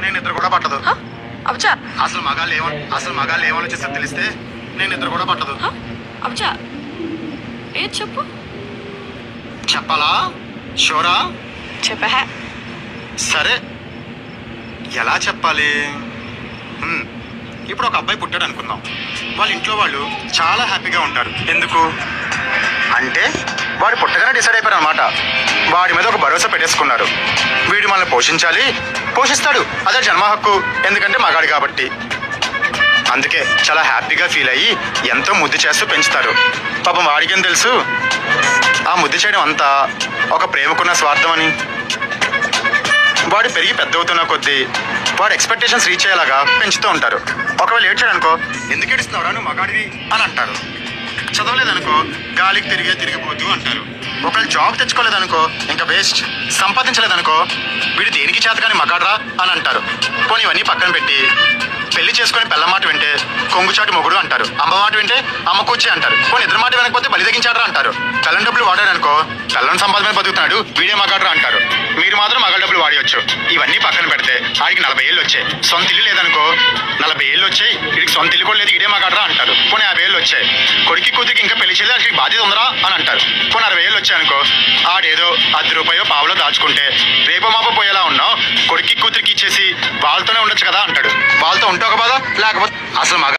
నేను నిద్ర కూడా పట్టదు. హ? అబచా. అసలు మగాళ్ళు ఏమ అసలు మగాళ్ళు ఏం ఆలోచిస్తారో తెలిస్తే నేను నిద్ర కూడా పట్టదు. హ? అబచా. ఏది చెప్పు? చెప్పాలా? షోరా? చెప్పా సరే. ఎలా చెప్పాలి? ఇప్పుడు ఒక అబ్బాయి పుట్టాడు అనుకుందాం వాళ్ళ ఇంట్లో వాళ్ళు చాలా హ్యాపీగా ఉంటారు. ఎందుకు? అంటే వాడు పుట్టగానే డిసైడ్ అయిపోయారు అనమాట వాడి మీద ఒక భరోసా పెట్టేసుకున్నారు. వీడు మనల్ని పోషించాలి పోషిస్తాడు. అదే జన్మ హక్కు. ఎందుకంటే మగాడు కాబట్టి. అందుకే చాలా హ్యాపీగా ఫీల్ అయ్యి ఎంతో ముద్దు చేస్తూ పెంచుతారు. పాపం వాడికేం తెలుసు? ఆ ముద్దు చేయడం అంతా ఒక ప్రేమకున్న స్వార్థం అని వాడు పెరిగి పెద్ద అవుతున్న కొద్దీ వాడు ఎక్స్పెక్టేషన్స్ రీచ్ అయ్యేలాగా పెంచుతూ ఉంటారు. ఒకవేళ ఏడ్చాడనుకో ఎందుకు ఏడుస్తున్నావురా నువ్వు మగాడివి? అని అంటారు. అనుకో గాలికి తిరిగే తిరిగిపోతూ అంటారు. ఒకళ్ళు జాబ్ తెచ్చుకోలేదనుకో ఇంకా వేస్ట్ సంపాదించలేదనుకో వీడు దేనికి చేతకాని మగాడ్రా అని అంటారు. పోనీ ఇవన్నీ పక్కన పెట్టి పెళ్ళి చేసుకొని పిల్ల మాట వింటే కొంగుచాటి మొగుడు అంటారు. అమ్మ మాట వింటే అమ్మ కూర్చి అంటారు. పోనీ ఇద్దరు మాట వినకపోతే బలి తెగించాడరా అంటారు. తెల్లని డబ్బులు వాడాడు అనుకో సంపాదన బతుకుతున్నాడు వీడే మగాడ్రా అంటారు. చేయొచ్చు. ఇవన్నీ పక్కన పెడితే ఆడికి నలభై ఏళ్ళు వచ్చాయి. సొంత ఇల్లు లేదనుకో నలభై ఏళ్ళు వచ్చాయి. వీడికి సొంత ఇల్లు కూడా లేదు ఇదే మగాడ్రా అంటారు. పోనీ యాభై ఏళ్ళు వచ్చాయి. కొడుకు కూతురికి ఇంకా పెళ్ళి చేయలేదు అసలు బాధ్యత ఉందరా అని అంటారు. పోనీ అరవై ఏళ్ళు వచ్చాయి అనుకో ఆడేదో అర్ధ రూపాయో పావులో దాచుకుంటే రేపు మాప పోయేలా ఉన్నావు? కొడుకు కూతురికి ఇచ్చేసి వాళ్ళతోనే ఉండొచ్చు కదా అంటాడు. వాళ్ళతో ఉంటే ఒక బాధ లేకపోతే అసలు మగ